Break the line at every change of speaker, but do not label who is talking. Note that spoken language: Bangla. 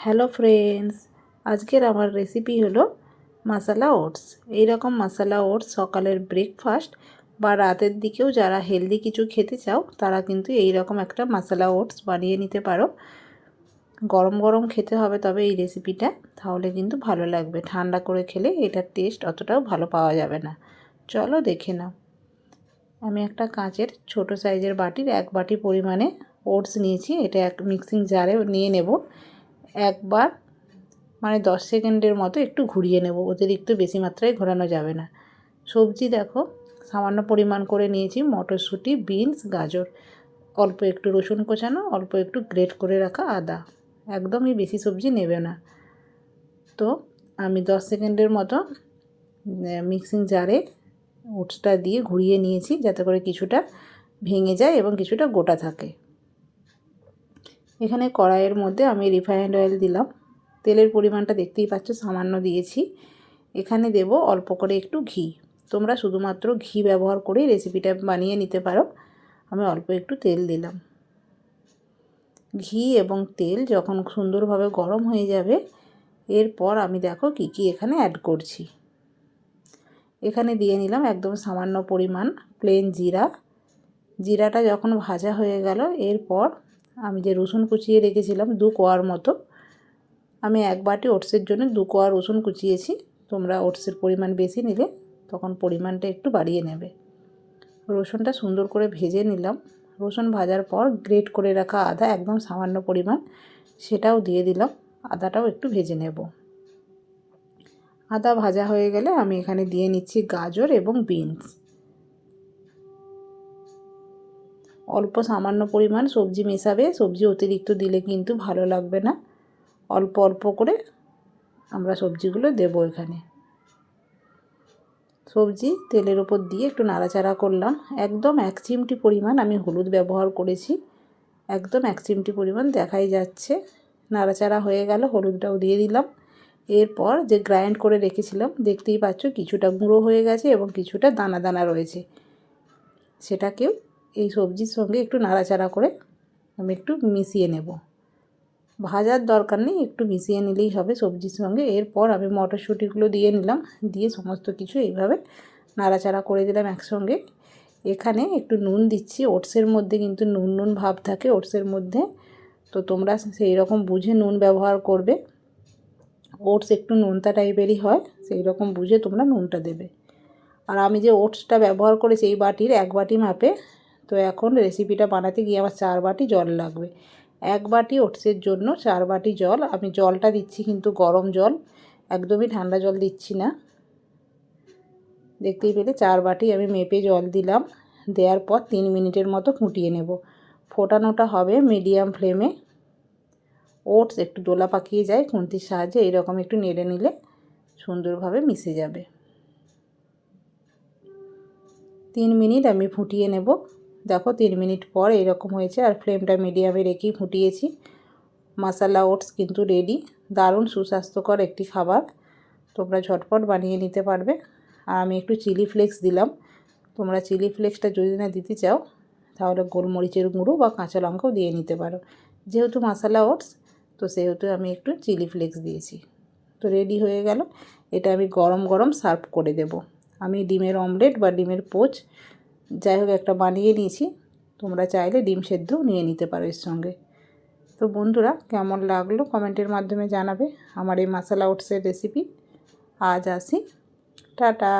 হ্যালো ফ্রেন্ডস, আজকের আমার রেসিপি হলো মশালা ওটস। এই রকম মশালা ওটস সকালের ব্রেকফাস্ট বা রাতের দিকেও যারা হেলদি কিছু খেতে চাও, তারা কিন্তু এই রকম একটা মশালা ওটস বানিয়ে নিতে পারো। গরম গরম খেতে হবে তবে এই রেসিপিটা, তাহলে কিন্তু ভালো লাগবে। ঠান্ডা করে খেলে এটার টেস্ট অতটাও ভালো পাওয়া যাবে না। চলো দেখে নাও। আমি একটা কাঁচের ছোট সাইজের বাটির এক বাটি পরিমাণে ওটস নিয়েছি। এটা এক মিক্সিং জারে নিয়ে নেব। একবার মানে দশ সেকেন্ডের মতো একটু ঘুরিয়ে নেব। অতিরিক্ত বেশি মাত্রায় ঘোরানো যাবে না। সবজি দেখো, সামান্য পরিমাণ করে নিয়েছি, মটরশুঁটি, বিনস, গাজর। অল্প একটু রসুন কোচানো, অল্প একটু গ্রেট করে রাখা আদা। একদমই বেশি সবজি নেবে না। তো আমি দশ সেকেন্ডের মতো মিক্সিং জারে ওটসটা দিয়ে ঘুরিয়ে নিয়েছি, যাতে করে কিছুটা ভেঙে যায় এবং কিছুটা গোটা থাকে। এখানে কড়াইয়ের মধ্যে আমি রিফাইন্ড অয়েল দিলাম। তেলের পরিমাণটা দেখতেই পাচ্ছ, সামান্য দিয়েছি। এখানে দেব অল্প করে একটু ঘি। তোমরা শুধুমাত্র ঘি ব্যবহার করেই রেসিপিটা বানিয়ে নিতে পারো। আমি অল্প একটু তেল দিলাম। ঘি এবং তেল যখন সুন্দরভাবে গরম হয়ে যাবে, এরপর আমি দেখো কি কি এখানে অ্যাড করছি। এখানে দিয়ে নিলাম একদম সামান্য পরিমাণ প্লেন জিরা। জিরাটা যখন ভাজা হয়ে গেল, এরপর আমি যে রসুন কুচিয়ে রেখেছিলাম দু কোয়ার মতো, আমি এক বাটি ওটসের জন্য দু কোয়া রসুন কুচিয়েছি। তোমরা ওটসের পরিমাণ বেশি নিলে তখন পরিমাণটা একটু বাড়িয়ে নেবে। রসুনটা সুন্দর করে ভেজে নিলাম। রসুন ভাজার পর গ্রেট করে রাখা আদা একদম সামান্য পরিমাণ, সেটাও দিয়ে দিলাম। আদাটাও একটু ভেজে নেব। আদা ভাজা হয়ে গেলে আমি এখানে দিয়ে নিচ্ছি গাজর এবং বিনস। অল্প সামান্য পরিমাণ সবজি মেশাবে, সবজি অতিরিক্ত দিলে কিন্তু ভালো লাগবে না। অল্প অল্প করে আমরা সবজিগুলো দেব এখানে। সবজি তেলের ওপর দিয়ে একটু নাড়াচাড়া করলাম। একদম এক চিমটি পরিমাণ আমি হলুদ ব্যবহার করেছি। একদম এক চিমটি পরিমাণ দেখাই যাচ্ছে। নাড়াচাড়া হয়ে গেল, হলুদটাও দিয়ে দিলাম। এরপর যে গ্রাইন্ড করে রেখেছিলাম, দেখতেই পাচ্ছ কিছুটা গুঁড়ো হয়ে গেছে এবং কিছুটা দানা দানা রয়েছে। সেটাকেও এই সবজির সঙ্গে একটু নাড়াচাড়া করে আমি একটু মিশিয়ে নেব। ভাজার দরকার নেই, একটু মিশিয়ে নিলেই হবে সবজির সঙ্গে। এরপর আমি মটরশুঁটিগুলো দিয়ে নিলাম, দিয়ে সমস্ত কিছু এইভাবে নাড়াচাড়া করে দিলাম একসঙ্গে। এখানে একটু নুন দিচ্ছি, ওটসের মধ্যে কিন্তু নুন নুন ভাব থাকে ওটসের মধ্যে। তো তোমরা সেই রকম বুঝে নুন ব্যবহার করবে। ওটস একটু নুনতা টাইপেরই হয়, সেই রকম বুঝে তোমরা নুনটা দেবে। আর আমি যে ওটসটা ব্যবহার করেছি এই বাটির, এক বাটি মাপে তো এখন রেসিপিটা বানাতে গিয়ে আমার চার বাটি জল লাগবে। এক বাটি ওটসের জন্য চার বাটি জল। আমি জলটা দিচ্ছি কিন্তু গরম জল। একদমই ঠান্ডা জল দিচ্ছি না। দেখতেই পেলে চার বাটি আমি মেপে জল দিলাম। দেওয়ার পর তিন মিনিটের মতো ফুটিয়ে নেব। ফোটানোটা হবে মিডিয়াম ফ্লেমে ওটস একটু দোলা পাকিয়ে যায় খুন্তির সাহায্যে, এইরকম একটু নেড়ে নিলে সুন্দরভাবে মিশে যাবে। তিন মিনিট আমি ফুটিয়ে নেব। দেখো, তিন মিনিট পর এরকম হয়েছে আর ফ্লেমটা মিডিয়ামে রেখেই ফুটিয়েছি। মশালা, ওটস কিন্তু রেডি দারুণ সুস্বাস্থ্যকর একটি খাবার। তোমরা ঝটপট বানিয়ে নিতে পারবে। আর আমি একটু চিলি ফ্লেক্স দিলাম। তোমরা চিলি ফ্লেক্সটা যদি না দিতে চাও, তাহলে গোলমরিচের গুঁড়ো বা কাঁচা লঙ্কাও দিয়ে নিতে পারো। যেহেতু মশালা, ওটস, তো সেহেতু আমি একটু চিলি ফ্লেক্স দিয়েছি। তো রেডি হয়ে গেল। এটা আমি গরম গরম সার্ভ করে দেব। আমি ডিমের অমলেট বা ডিমের পোচ যাই হোক, একটা বানিয়ে নিয়েছি। তোমরা চাইলে ডিম সেদ্ধ নিয়ে নিতে পারো এর সঙ্গে। তো বন্ধুরা, কেমন লাগল কমেন্টের মাধ্যমে জানাবে। আমার এই মশলা ওটসের রেসিপি আজ আসি। টাটা।